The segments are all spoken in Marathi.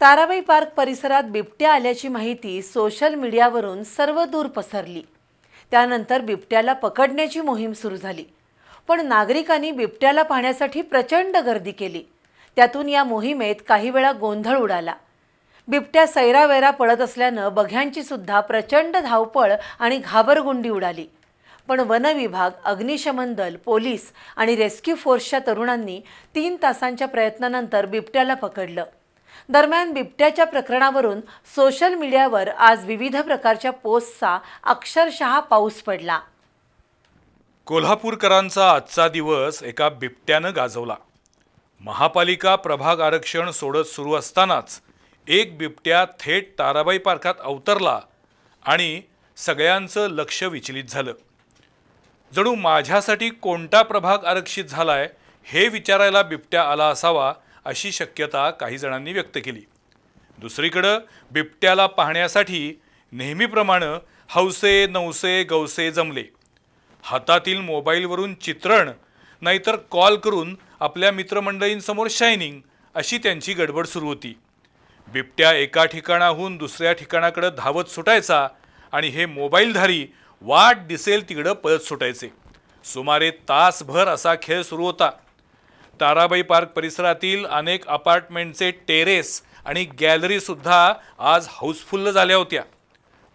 ताराबाई पार्क परिसरात बिबट्या आल्याची माहिती सोशल मीडियावरून सर्व दूर पसरली. त्यानंतर बिबट्याला पकडण्याची मोहीम सुरू झाली. पण नागरिकांनी बिबट्याला पाहण्यासाठी प्रचंड गर्दी केली. त्यातून या मोहिमेत काही वेळा गोंधळ उडाला. बिबट्या सैरावैरा पळत असल्यानं बघ्यांची सुद्धा प्रचंड धावपळ आणि घाबरगुंडी उडाली. पण वनविभाग अग्निशमन दल पोलीस आणि रेस्क्यू फोर्सच्या तरुणांनी तीन तासांच्या प्रयत्नानंतर बिबट्याला पकडलं. दरम्यान बिबट्याच्या प्रकरणावरून सोशल मीडियावर आज विविध प्रकारच्या पोस्टचा अक्षरशः पाऊस पडला. कोल्हापूरकरांचा आजचा दिवस एका बिबट्यानं गाजवला. महापालिका प्रभाग आरक्षण सोडत सुरू असतानाच एक बिबट्या थेट ताराबाई पार्कात अवतरला आणि सगळ्यांचं लक्ष विचलित झालं. जणू माझ्यासाठी कोणता प्रभाग आरक्षित झालाय हे विचारायला बिबट्या आला असावा अशी शक्यता काही जणांनी व्यक्त केली. दुसरीकडं बिबट्याला पाहण्यासाठी नेहमीप्रमाणे हौसे नवसे गवसे जमले. हातातील मोबाईलवरून चित्रण नाहीतर कॉल करून आपल्या मित्रमंडळींसमोर शायनिंग अशी त्यांची गडबड सुरू होती. बिबट्या एका ठिकाणाहून दुसऱ्या ठिकाणाकडं धावत सुटायचा आणि हे मोबाईलधारी वाट दिसेल तिकडं पळत सुटायचे. सुमारे तासभर असा खेळ सुरू होता. ताराबाई पार्क परिसरातील अनेक अपार्टमेंटचे टेरेस आणि गॅलरीसुद्धा आज हाऊसफुल्ल झाल्या होत्या.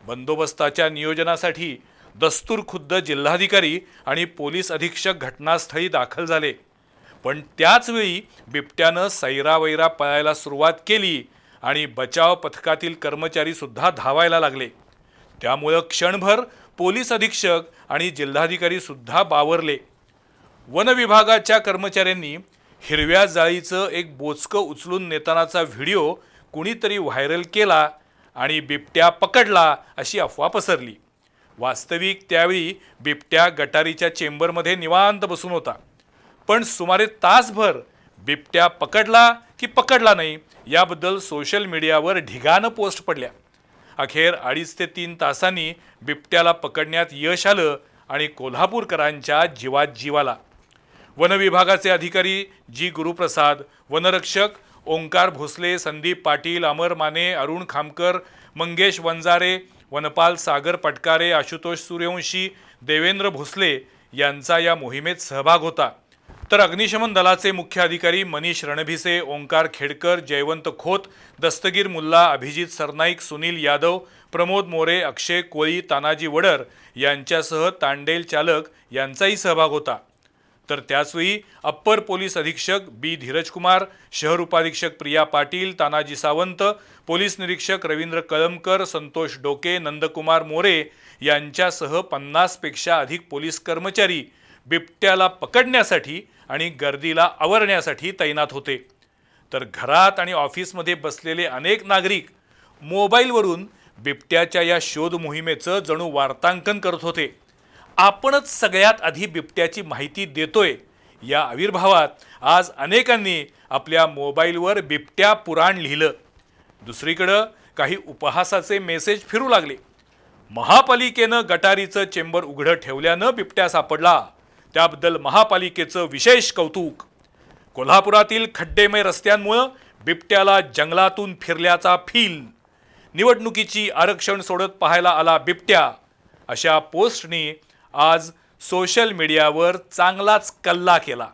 बंदोबस्ताच्या नियोजनासाठी दस्तूर खुद्द जिल्हाधिकारी आणि पोलीस अधीक्षक घटनास्थळी दाखल झाले. पण त्याचवेळी बिबट्यानं सैरावैरा पळायला सुरुवात केली आणि बचाव पथकातील कर्मचारीसुद्धा धावायला लागले. त्यामुळं क्षणभर पोलीस अधीक्षक आणि जिल्हाधिकारीसुद्धा बावरले. वन विभागाच्या कर्मचाऱ्यांनी हिरव्या जाळीचं एक बोचकं उचलून नेतानाचा व्हिडिओ कुणीतरी व्हायरल केला आणि बिबट्या पकडला अशी अफवा पसरली. वास्तविक त्यावेळी बिबट्या गटारीच्या चेंबरमध्ये निवांत बसून होता. पण सुमारे तासभर बिबट्या पकडला की पकडला नाही याबद्दल सोशल मीडियावर ढिगानं पोस्ट पडल्या. अखेर अडीच ते तीन तासांनी बिबट्याला पकडण्यात यश आलं आणि कोल्हापूरकरांच्या जीवात जीवाला वनविभागाचे अधिकारी जी गुरुप्रसाद वनरक्षक ओंकार भोसले संदीप पाटील अमर माने अरुण खामकर मंगेश वंजारे वनपाल सागर पटकारे आशुतोष सूर्यवंशी देवेंद्र भोसले यांचा या मोहिमेत सहभाग होता. तर अग्निशमन दलाचे मुख्य अधिकारी मनीष रणभिसे ओंकार खेडकर जयवंत खोत दस्तगीर मुल्ला अभिजित सरनाईक सुनील यादव प्रमोद मोरे अक्षय कोळी तानाजी वडर यांच्यासह तांडेल चालक यांचाही सहभाग होता. तर त्याचवेळी अप्पर पोलीस अधीक्षक बी धीरजकुमार शहर उपाधीक्षक प्रिया पाटील तानाजी सावंत पोलीस निरीक्षक रवींद्र कळमकर संतोष डोके नंदकुमार मोरे यांच्यासह पन्नासपेक्षा अधिक पोलीस कर्मचारी बिबट्याला पकडण्यासाठी आणि गर्दीला आवरण्यासाठी तैनात होते. तर घरात आणि ऑफिसमध्ये बसलेले अनेक नागरिक मोबाईलवरून बिबट्याच्या या शोध मोहिमेचं जणू वार्तांकन करत होते. आपणच सगळ्यात आधी बिबट्याची माहिती देतोय. या आविर्भावात आज अनेकांनी आपल्या मोबाईलवर बिबट्या पुराण लिहिलं. दुसरीकडं काही उपहासाचे मेसेज फिरू लागले. महापालिकेनं गटारीचं चेंबर उघडं ठेवल्यानं बिबट्या सापडला. त्याबद्दल महापालिकेचं विशेष कौतुक. कोल्हापुरातील खड्डेमय रस्त्यांमुळं बिबट्याला जंगलातून फिरल्याचा फील. निवडणुकीची आरक्षण सोडत पाहायला आला बिबट्या. अशा पोस्टनी आज सोशल मीडियावर चांगलाच कल्ला केला.